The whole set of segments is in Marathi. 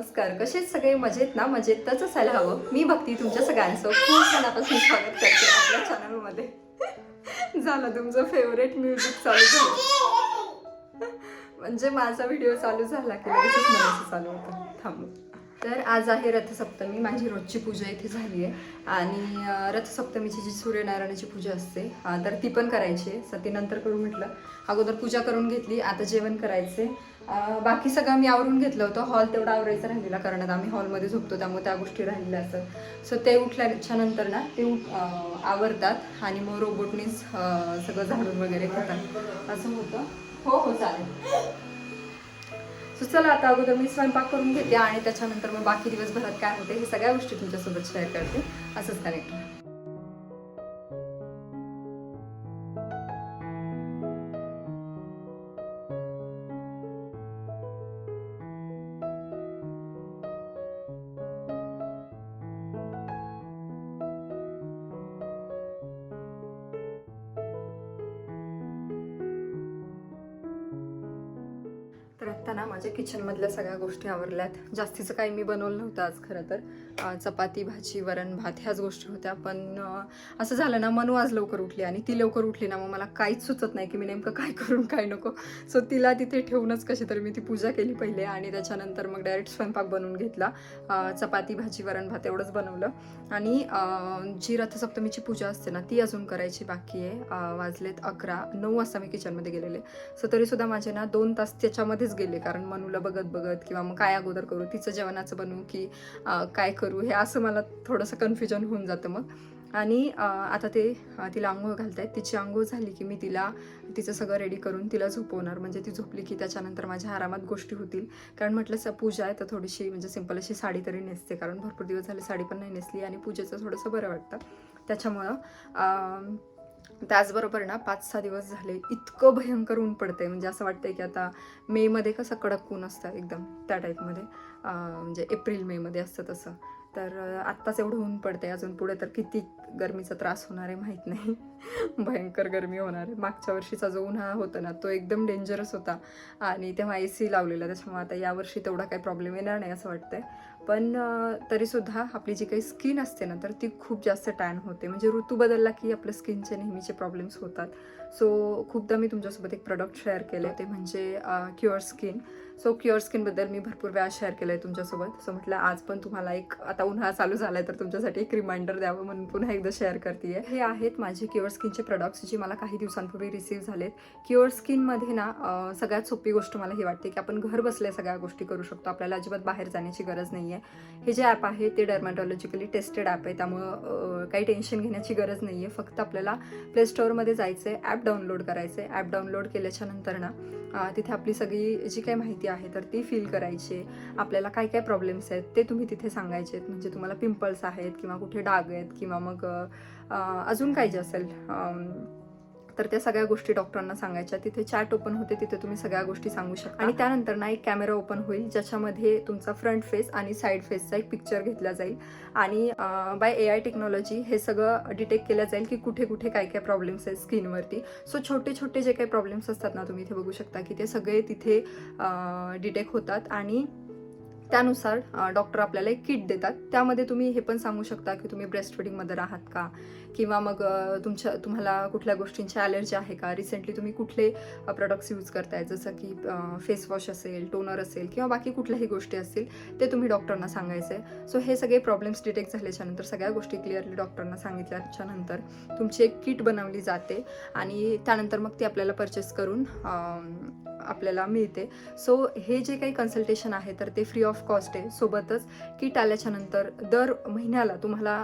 नमस्कार. कसेच सगळे? मजेत ना? मजेतच असायला हवं. मी भक्ती तुमच्या सगळ्यांचं. खूप मनापासून स्वागत करते आपल्या चॅनलमध्ये झालं तुमचं फेवरेट म्युझिक चालू झालं. म्हणजे माझा व्हिडिओ चालू झाला की लगेचच म्हणायचं चालू होतं. थांबू. तर आज आहे रथसप्तमी. माझी रोजची पूजा इथे झाली आहे. आणि रथसप्तमीची जी सूर्यनारायणाची पूजा असते तर ती पण करायची आहे. सती नंतर करू म्हटलं. अगोदर पूजा करून घेतली. आता जेवण करायचे बाकी सगळं मी आवरून घेतलं होतं. हॉल तेवढा आवरायचा राहिलेला कारण आता आम्ही हॉलमध्ये झोपतो त्यामुळे त्या गोष्टी राहिलेल्या असतात. सो ते उठल्याच्या नंतर ना ते उठ आवरतात आणि मग रोबोटनीच सगळं झाडून वगैरे घेतात असं होतं. हो हो चालेल. सो चला आता अगोदर मी स्वयंपाक करून घेते आणि त्याच्यानंतर मग बाकी दिवसभरात काय होते हे सगळ्या गोष्टी तुमच्यासोबत शेअर करते. असंच कनेक्ट तर ना माझ्या किचनमधल्या सगळ्या गोष्टी आवरल्यात. जास्तीचं काही मी बनवलं नव्हतं आज खरं तर. चपाती भाजी वरण भात ह्याच गोष्टी होत्या. पण असं झालं ना मनू आज लवकर उठली आणि ती लवकर उठली ना मग मला काहीच सुचत नाही की मी नेमकं काय करून काय नको. सो तिला तिथे ठेवूनच कशी तरी मी ती पूजा केली पहिले आणि त्याच्यानंतर मग डायरेक्ट स्वयंपाक बनवून घेतला. चपाती भाजी वरण भात एवढंच बनवलं. आणि जी रथसप्तमीची पूजा असते ना ती अजून करायची बाकी आहे. वाजलेत अकरा नऊ वाजता मी किचनमध्ये गेलेले. सो तरीसुद्धा माझे ना दोन तास त्याच्यामध्येच गेले. कारण मनूला बघत बघत किंवा मग काय अगोदर करू तिचं जेवणाचं बनवू की काय करू हे असं मला थोडंसं कन्फ्युजन होऊन जातं मग. आणि आता ते तिला आंघोळ घालतायत. तिची आंघोळ झाली की मी तिला तिचं सगळं रेडी करून तिला झोपवणार. म्हणजे ती झोपली की त्याच्यानंतर माझ्या आरामात गोष्टी होतील. कारण म्हटलं स पूजा आहे तर थोडीशी म्हणजे सिंपल अशी साडी तरी नेसते. कारण भरपूर दिवस झाले साडी पण नाही नेसली आणि पूजेचं थोडंसं बरं वाटतं. त्याच्यामुळं त्याचबरोबर ना पाच सहा दिवस झाले इतकं भयंकर ऊन पडतंय. म्हणजे असं वाटतंय की आता मेमध्ये कसं कडक ऊन असतं एकदम त्या टाईपमध्ये. म्हणजे एप्रिल मेमध्ये असतं तसं. तर आत्ताच एवढं ऊन पडतंय. अजून पुढे तर किती गरमीचा त्रास होणार आहे माहीत नाही. भयंकर गरमी होणार आहे. मागच्या वर्षीचा जो उन्हाळा होता ना तो एकदम डेंजरस होता. आणि तेव्हा ए सी लावलेला. त्याच्यामुळे आता यावर्षी तेवढा काही प्रॉब्लेम येणार नाही असं वाटतंय. पण तरीसुद्धा आपली जी काही स्किन असते ना तर ती खूप जास्त टॅन होते. म्हणजे ऋतू बदलला की आपल्या स्किनचे नेहमीचे प्रॉब्लेम्स होतात. सो खूपदा मी तुमच्यासोबत एक प्रॉडक्ट शेअर केले ते म्हणजे क्युअर स्किन. सो क्युअर स्किनबद्दल मी भरपूर वेळा शेअर केलं आहे तुमच्यासोबत. सो म्हटलं आज पण तुम्हाला एक आता उन्हाळा चालू झाला आहे तर तुमच्यासाठी एक रिमाइंडर द्यावं म्हणून पुन्हा एकदा शेअर करते हे आहेत माझे क्युअर स्किनचे प्रोडक्ट्स जी मला काही दिवसांपूर्वी रिसीव्ह झालेत. क्युअर स्किनमध्ये ना सगळ्यात सोपी गोष्ट मला ही वाटते की आपण घर बसल्या सगळ्या गोष्टी करू शकतो. आपल्याला अजिबात बाहेर जाण्याची गरज नाही आहे हे जे ॲप आहे ते डर्मॅटॉलॉजिकली टेस्टेड ॲप आहे. त्यामुळं काही टेन्शन घेण्याची गरज नाही आहे फक्त आपल्याला प्ले स्टोअरमध्ये जायचं आहे ॲप डाउनलोड करायचं आहे ॲप डाउनलोड केल्याच्यानंतर ना तिथे आपली सगळी जी काही माहिती आहे तर ती फील करायची आपल्याला काय काय प्रॉब्लेम्स आहेत ते तुम्ही तिथे सांगायचे आहेत. म्हणजे तुम्हाला पिंपल्स आहेत किंवा कुठे डाग आहेत किंवा मग अजून काही जे असेल तर त्या सगळ्या गोष्टी डॉक्टरांना सांगायच्या. तिथे चॅट ओपन होते तिथे तुम्ही सगळ्या गोष्टी सांगू शकता. आणि त्यानंतर ना एक कॅमेरा ओपन होईल ज्याच्यामध्ये तुमचा फ्रंट फेस आणि साईड फेसचा एक पिक्चर घेतला जाईल. आणि बाय ए आय टेक्नॉलॉजी हे सगळं डिटेक्ट केलं जाईल की कुठे कुठे काय काय प्रॉब्लेम्स आहेत स्किनवरती सो छोटे छोटे जे काही प्रॉब्लेम्स असतात ना तुम्ही इथे बघू शकता की ते सगळे तिथे डिटेक्ट होतात. आणि त्यानुसार डॉक्टर आपल्याला एक किट देतात. त्यामध्ये तुम्ही हे पण सांगू शकता की तुम्ही ब्रेस्ट फिडिंगमध्ये आहात का? किंवा मग तुमच्या तुम्हाला कुठल्या गोष्टींची ॲलर्जी आहे का? रिसेंटली तुम्ही कुठले प्रोडक्ट्स यूज करताय? जसं की फेस वॉश असेल टोनर असेल किंवा बाकी कुठल्याही गोष्टी असतील ते तुम्ही डॉक्टरना सांगायचे सो हे सगळे प्रॉब्लेम्स डिटेक्ट झाल्याच्यानंतर सगळ्या गोष्टी क्लिअरली डॉक्टरना सांगितल्याच्या नंतर तुमची एक किट बनवली जाते आणि त्यानंतर मग ती आपल्याला परचेस करून आपल्याला मिळते. सो हे जे काही कन्सल्टेशन आहे तर ते फ्री ऑफ कॉस्ट आहे. सोबतच किट आल्याच्यानंतर दर महिन्याला तुम्हाला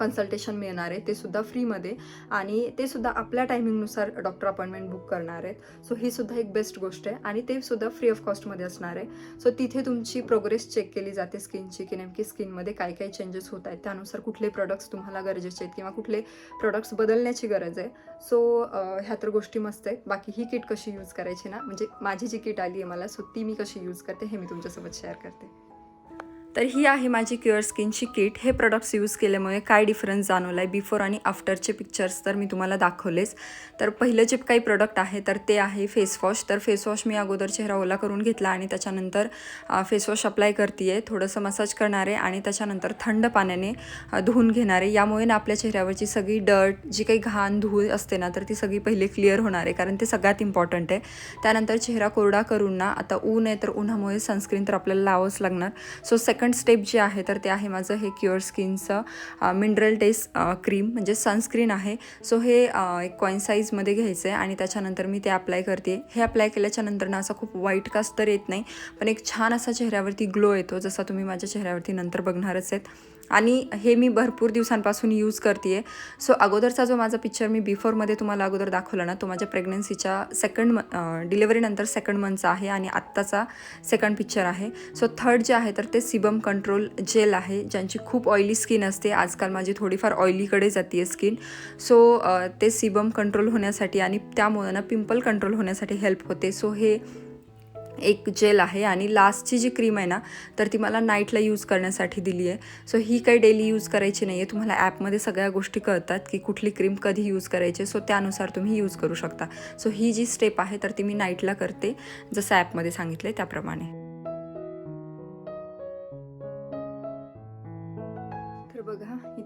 कन्सल्टेशन मिळणार आहे ते सुद्धा फ्रीमध्ये आणि ते सुद्धा आपल्या टायमिंगनुसार डॉक्टर अपॉइंटमेंट बुक करणार आहेत. सो ही सुद्धा एक बेस्ट गोष्ट आहे. आणि ते सुद्धा फ्री ऑफ कॉस्टमध्ये असणार आहे. सो तिथे तुमची प्रोग्रेस चेक केली जाते स्किनची की नेमकी स्किनमध्ये काय काय चेंजेस होत आहेत. त्यानुसार कुठले प्रोडक्ट्स तुम्हाला गरजेचे आहेत किंवा कुठले प्रोडक्ट्स बदलण्याची गरज आहे. सो ह्या तर गोष्टी मस्त आहेत. बाकी ही किट कशी यूज करायची ना? म्हणजे माझी जी किट आली आहे मला सो ती मी कशी यूज करते हे मी तुमच्यासोबत शेअर करते. तर ही आहे माझी क्युअर स्किनची किट. हे प्रोडक्ट्स यूज केल्यामुळे काय डिफरन्स जाणवला आहे बिफोर आणि आफ्टरचे पिक्चर्स तर मी तुम्हाला दाखवलेच. तर पहिलं जे काही प्रोडक्ट आहे तर ते आहे फेसवॉश तर फेसवॉश मी अगोदर चेहरा ओला करून घेतला आणि त्याच्यानंतर फेसवॉश अप्लाय करते आहे थोडंसं मसाज करणार आहे आणि त्याच्यानंतर थंड पाण्याने धुवून घेणार. आहे यामुळे ना आपल्या चेहऱ्यावरची सगळी डर्ट जी काही घाण धूळ असते ना तर ती सगळी पहिले क्लिअर होणार आहे. कारण ते सगळ्यात इम्पॉर्टंट आहे. त्यानंतर चेहरा कोरडा करून ना आता ऊन आहे तर उन्हामुळे सनस्क्रीन तर आपल्याला लावावंच लागणार. सो सेकंड स्टेप जे आहे तर ते आहे माझं हे क्युअर स्किनचं मिनरल टेस्ट क्रीम म्हणजे सनस्क्रीन आहे. सो हे एक कॉईन साईजमध्ये घ्यायचं आहे आणि त्याच्यानंतर मी ते अप्लाय करते. हे अप्लाय केल्याच्यानंतर ना असा खूप वाईट कास तर येत नाही पण एक छान असा चेहऱ्यावरती ग्लो येतो जसा तुम्ही माझ्या चेहऱ्यावरती नंतर बघणारच आहेत. आणि हे मी भरपूर दिवसांपासून यूज करते आहे सो अगोदरचा जो माझा पिक्चर मी बिफोरमध्ये तुम्हाला अगोदर दाखवला ना तो माझ्या प्रेग्नन्सीच्या सेकंड डिलिव्हरीनंतर सेकंड मंथचा आहे आणि आत्ताचा सेकंड पिक्चर आहे. सो थर्ड जे आहे तर ते सिबम कंट्रोल जेल आहे ज्यांची खूप ऑइली स्किन असते. आजकाल माझी थोडीफार ऑइलीकडे जाते आहे स्किन सो ते सिबम कंट्रोल होण्यासाठी आणि त्यामुळं ना पिंपल कंट्रोल होण्यासाठी हेल्प होते. सो हे एक जेल आहे आणि लास्टची जी क्रीम आहे ना तर ती मला नाईटला यूज करण्यासाठी दिली आहे. सो ही काही डेली यूज करायची नाही आहे तुम्हाला ॲपमध्ये सगळ्या गोष्टी कळतात की कुठली क्रीम कधी यूज करायची सो त्यानुसार तुम्ही यूज करू शकता. सो ही जी स्टेप आहे तर ती मी नाईटला करते जसं ॲपमध्ये सांगितलं आहे त्याप्रमाणे.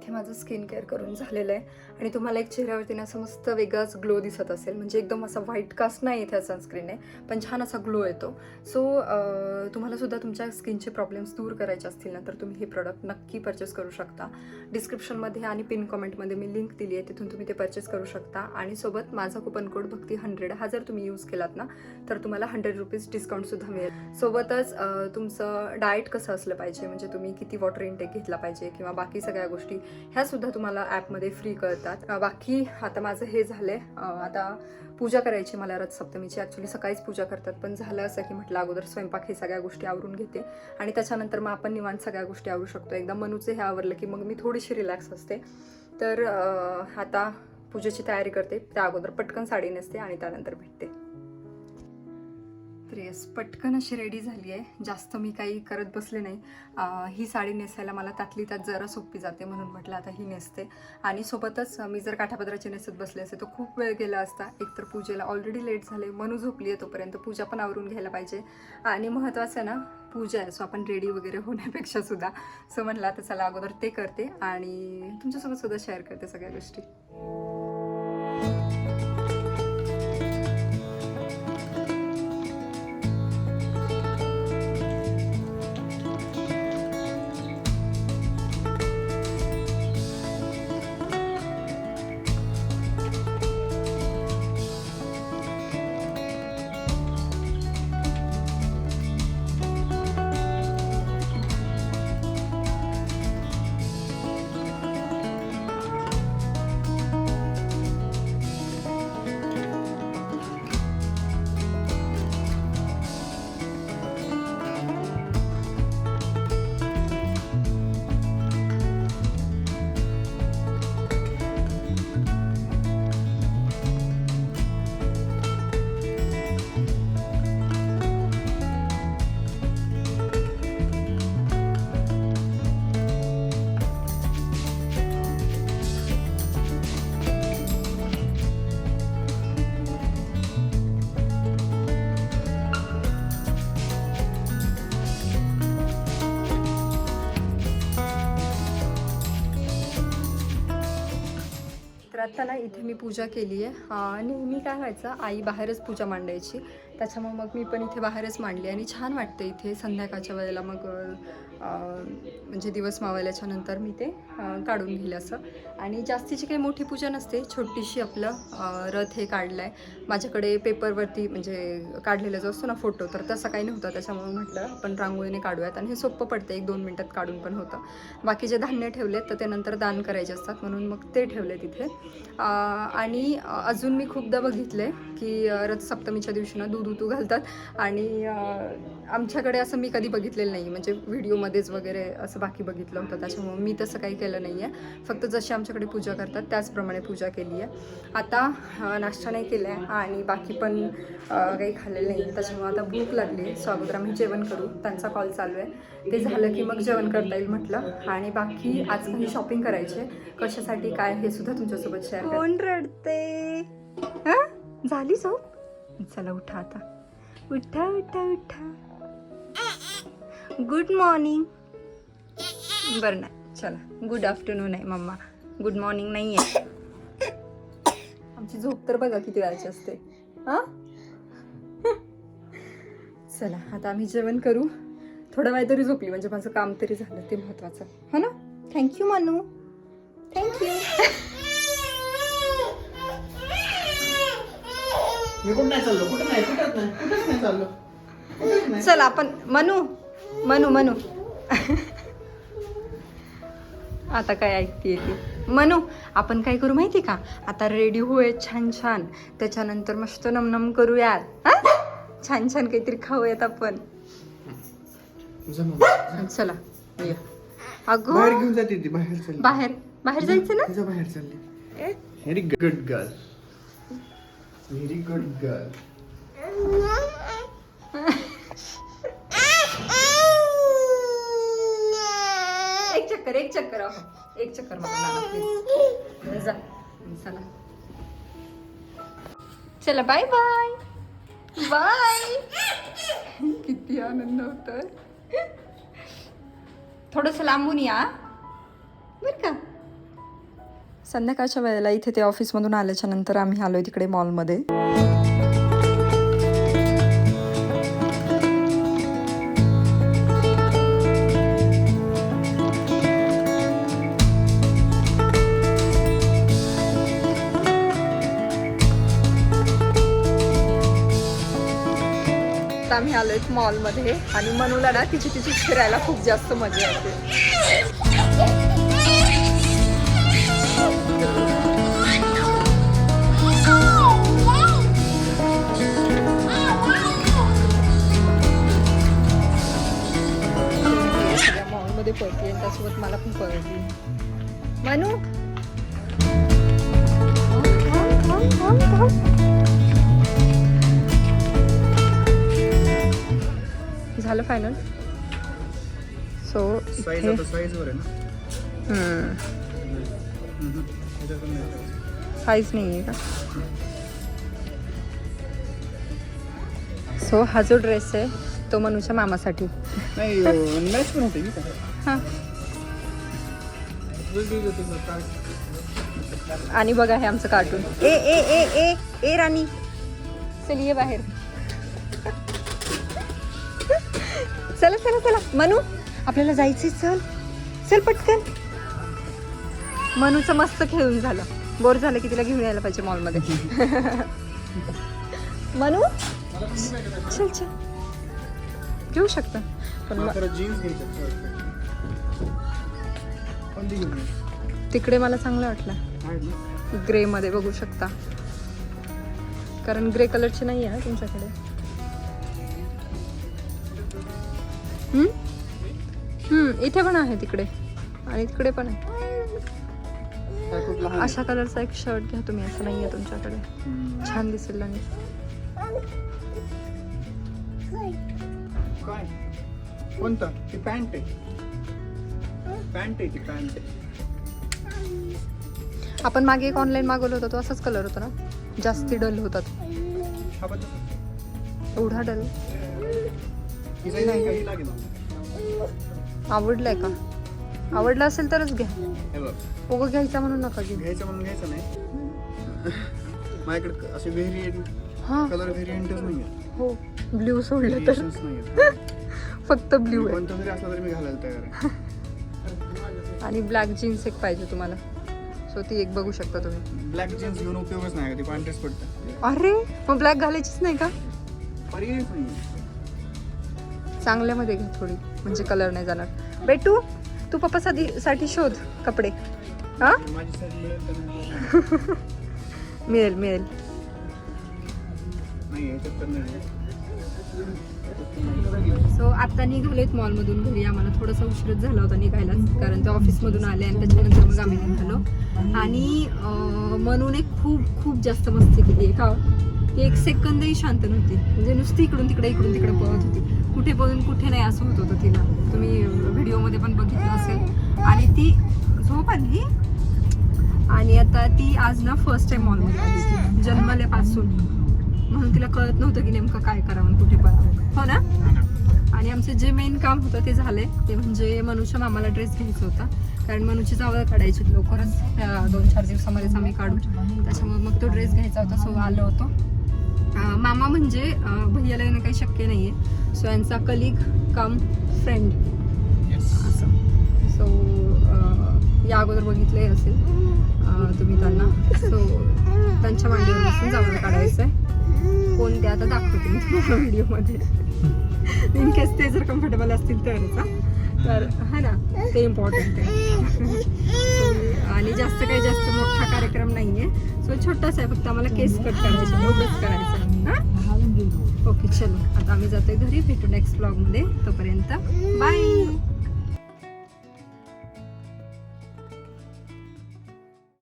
इथे माझं स्किन केअर करून झालेलं आहे. आणि तुम्हाला एक चेहऱ्यावरती ना असं मस्त वेगळाच ग्लो दिसत असेल. म्हणजे एकदम असा व्हाईट कास्ट नाही इथे सनस्क्रीन आहे पण छान असा ग्लो येतो. सो तुम्हाला सुद्धा तुमच्या स्किनचे प्रॉब्लेम्स दूर करायचे असतील ना तर तुम्ही हे प्रॉडक्ट नक्की परचेस करू शकता. डिस्क्रिप्शनमध्ये आणि पिन कॉमेंटमध्ये मी लिंक दिली आहे तिथून तुम्ही ते परचेस करू शकता. आणि सोबत माझा कुपन कोड भक्ती हंड्रेड हा जर तुम्ही यूज केलात ना तर तुम्हाला हंड्रेड रुपीज डिस्काउंटसुद्धा मिळेल. सोबतच तुमचं डाएट कसं असलं पाहिजे? म्हणजे तुम्ही किती वॉटर इंटेक घेतला पाहिजे? किंवा बाकी सगळ्या गोष्टी ह्यासुद्धा तुम्हाला ॲपमध्ये फ्री कळतात. बाकी आता माझं हे झालं आहे आता पूजा करायची मला रथसप्तमीची. ॲक्च्युली सकाळीच पूजा करतात पण झालं असं की म्हटलं अगोदर स्वयंपाक हे सगळ्या गोष्टी आवरून घेते. आणि त्याच्यानंतर मग आपण निवांत सगळ्या गोष्टी आवरू शकतो. एकदा मनूचं हे आवरलं की मग मी थोडीशी रिलॅक्स असते. तर आता पूजेची तयारी करते. त्या अगोदर पटकन साडी नेसते आणि त्यानंतर भेटते. तर येस पटकन अशी रेडी झाली आहे. जास्त मी काही करत बसले नाही. ही साडी नेसायला मला त्यातली त्यात जरा सोपी जाते म्हणून म्हटलं आता ही नेसते. आणि सोबतच मी जर काठापदराची नेसत बसले असते तर खूप वेळ गेला असता. एकतर पूजेला ऑलरेडी लेट झाले मनू झोपली आहे तोपर्यंत. पूजा पण आवरून घ्यायला पाहिजे. आणि महत्त्वाचं आहे ना पूजा आहे सो आपण रेडी वगैरे होण्यापेक्षा सुद्धा. सो म्हणलं आता चला अगोदर ते करते आणि तुमच्यासोबत सुद्धा शेअर करते सगळ्या गोष्टी. तर आता ना इथे मी पूजा केली आहे नेहमी काय व्हायचं आई बाहेरच पूजा मांडायची. त्याच्यामुळे मग मी पण इथे बाहेरच मांडली आणि छान वाटते इथे संध्याकाळच्या वेळेला मग म्हणजे दिवस मावल्याच्या नंतर मी ते काढून घेईल असं. आणि जास्तीची काही मोठी पूजा नसते छोटीशी आपलं रथ हे काढलं आहे माझ्याकडे पेपरवरती म्हणजे काढलेला जो असतो ना फोटो तर तसा काही नव्हता. त्याच्यामुळे म्हटलं आपण रांगोळीने काढूयात. आणि हे सोपं पडतं एक दोन मिनटात काढून पण होतं. बाकी जे धान्य ठेवलेत तर ते नंतर दान करायचे असतात म्हणून मग ते ठेवले तिथे आणि अजून मी खूपदा बघितले की रथसप्तमीच्या दिवशी ना दूध दूध उतू घालतात. आणि आमच्याकडे असं मी कधी बघितलेलं नाही म्हणजे व्हिडिओमध्येच वगैरे असं बाकी बघितलं होतं. त्याच्यामुळे मी तसं काही केलं नाही आहे फक्त जशी आमच्याकडे पूजा करतात त्याचप्रमाणे पूजा केली आहे आता नाश्ता नाही केला आहे आणि बाकी पण काही खाल्लेलं नाही त्याच्यामुळे आता भूक लागली. सो अगोदर आम्ही जेवण करू. त्यांचा कॉल चालू आहे. ते झालं की मग जेवण करता येईल म्हटलं. आणि बाकी आज काही शॉपिंग करायची. कशासाठी काय हे सुद्धा तुमच्यासोबत शेअर कोण रडते? झाली झोप? चला उठा आता. उठा उठा उठा. गुड मॉर्निंग बरं नाही चला. गुड आफ्टरनून आहे मम्मा. गुड मॉर्निंग नाही आहे आमची झोप तर बघा किती वेळाची असते. हां? चला आता आम्ही जेवण करू. थोडा वेळ तरी झोपली म्हणजे माझं काम तरी झालं ते महत्वाचं. हो ना? थँक्यू मनू थँक्यू मी कुठं नाही चाललो? कुठं नाही? कुठंच नाही? कुठंच नाही चाललो? कुठंच नाही. चल आपण मनू. मनू मनू. आता काय ऐकते ती? मनू आपण काय करू माहिती का? आता रेडी होय छान छान त्याच्यानंतर मस्त नमनम करूयात. हा? छान छान काहीतरी खाऊयात आपण. चला ये. बाहेर अगं घेऊन जाते ती बाहेर चालली. बाहेर? बाहेर जायचं ना? बाहेर चालली. Very good girl very good girl एक चक्कर एक चक्कर अहो. एक चक्कर मारून जा. चला. चला बाय बाय बाय किती आनंद होतोय. थोडस लांबून या बर का? संध्याकाळच्या वेळेला इथे ते ऑफिसमधून आल्याच्यानंतर आम्ही आलोय तिकडे मॉलमध्ये. आम्ही आलोय मॉलमध्ये आणि मनूला ना तिची तिची फिरायला खूप जास्त मजा येते. फायनल सो साईज इथे साईज नाही आहे का? सो हा जो ड्रेस आहे तो मनूच्या मामासाठी. हां? आणि बघा हे आमचं कार्टून ए ए ए ए ए राणी. चल ये बाहेर. चला चला चला. मनू आपल्याला जायचंय चल. चल पटकन. मनूचं मस्त खेळून झालं. बोर झालं की तिला घेऊन यायला पाहिजे मॉलमध्ये. मनू? चल चल. घेऊ शकता. पण? तिकडे मला चांगलं वाटलं? ग्रे मध्ये बघू शकता. कारण ग्रे कलरची नाही आहे तुमच्याकडे. इथे पण आहे तिकडे. आणि तिकडे पण आहे? अशा कलरचा एक शर्ट घ्या तुम्ही असं नाही आहे तुमच्याकडे. छान दिसेल आणि. काय? कोणता? ती पॅन्ट आहे. पॅन्ट आहे ती पॅन्ट आहे. आपण मागे एक ऑनलाईन मागवलं होतं तो असाच कलर होता ना? जास्ती डल होतात. एवढा डल आवडलाय का? आवडला असेल तरच घ्या. उगं घ्यायचा म्हणून नका घेऊ. घ्यायचं म्हणून घ्यायचं नाही. माझ्याकडे असे व्हेरियंट हा. कलर व्हेरियंटच नाही हो. ब्ल्यू सोडलं तर. फक्त ब्ल्यू आहे. जरी असला तरी मी घालायला तयार आहे. आणि ब्लॅक जीन्स एक पाहिजे तुम्हाला. सो ती एक बघू शकता तुम्ही. ब्लॅक जीन्स घेऊन उपयोगच नाही का? ती पांढरेच पडतं. अरे मग ब्लॅक घालायचीच नाही का? पर्यायच नाही चांगल्यामध्ये घे थोडी म्हणजे कलर नाही जाणार. बेटू तू पप्पा साधी साठी शोध कपडे. हां? मिळेल मिळेल. सो आता निघालोत मॉलमधून घरी. आम्हाला थोडासा उशीरच झाला होता निघायला कारण ते ऑफिसमधून आले आणि त्याच्यानंतर मग आम्ही निघालो. आणि मनूने खूप खूप जास्त मस्ती केली. आहे का ती एक सेकंदही शांत नव्हती. म्हणजे नुसती इकडून तिकडे इकडून तिकडे पळत होती. कुठे बोलून कुठे नाही असं होत होतं तिला. तुम्ही व्हिडिओमध्ये पण बघितलं असेल. आणि ती झोप आली. आणि आता ती आज ना फर्स्ट टाइम मॉलमध्ये आली. जन्मल्यापासून. म्हणून तिला कळत नव्हतं की नेमकं काय करावं कुठे पळावं. हो ना? आणि आमचं जे मेन काम होतं ते झालंय. ते म्हणजे मनुष्य मामाला ड्रेस घ्यायचा होता. कारण मनुची जावळ काढायची लवकरच. दोन चार दिवसामध्येच आम्ही काढू. त्याच्यामुळे मग तो ड्रेस घ्यायचा होता. सो आलो होतो. मामा म्हणजे भैयाला येणं काही शक्य नाहीये. सो यांचा कलिग कम फ्रेंड असं. सो या अगोदर बघितलंही असेल तुम्ही त्यांना. सो त्यांच्या मांडीवर बसून जावळ काढायचं आहे कोण ते आता दाखवते मी तुम्हाला व्हिडिओमध्ये. इन केस ते जर कम्फर्टेबल असतील तरच हा. तर है ना ते इम्पॉर्टंट आहे. आणि जास्त काही जास्त मोठा कार्यक्रम नाहीये. सो छोटासा आहे फक्त आम्हाला केस कट करायचे एवढंच करायचं. आहे ओके चलो. आता आम्ही जातोय घरी. भेटू नेक्स्ट ब्लॉगमध्ये तोपर्यंत बाय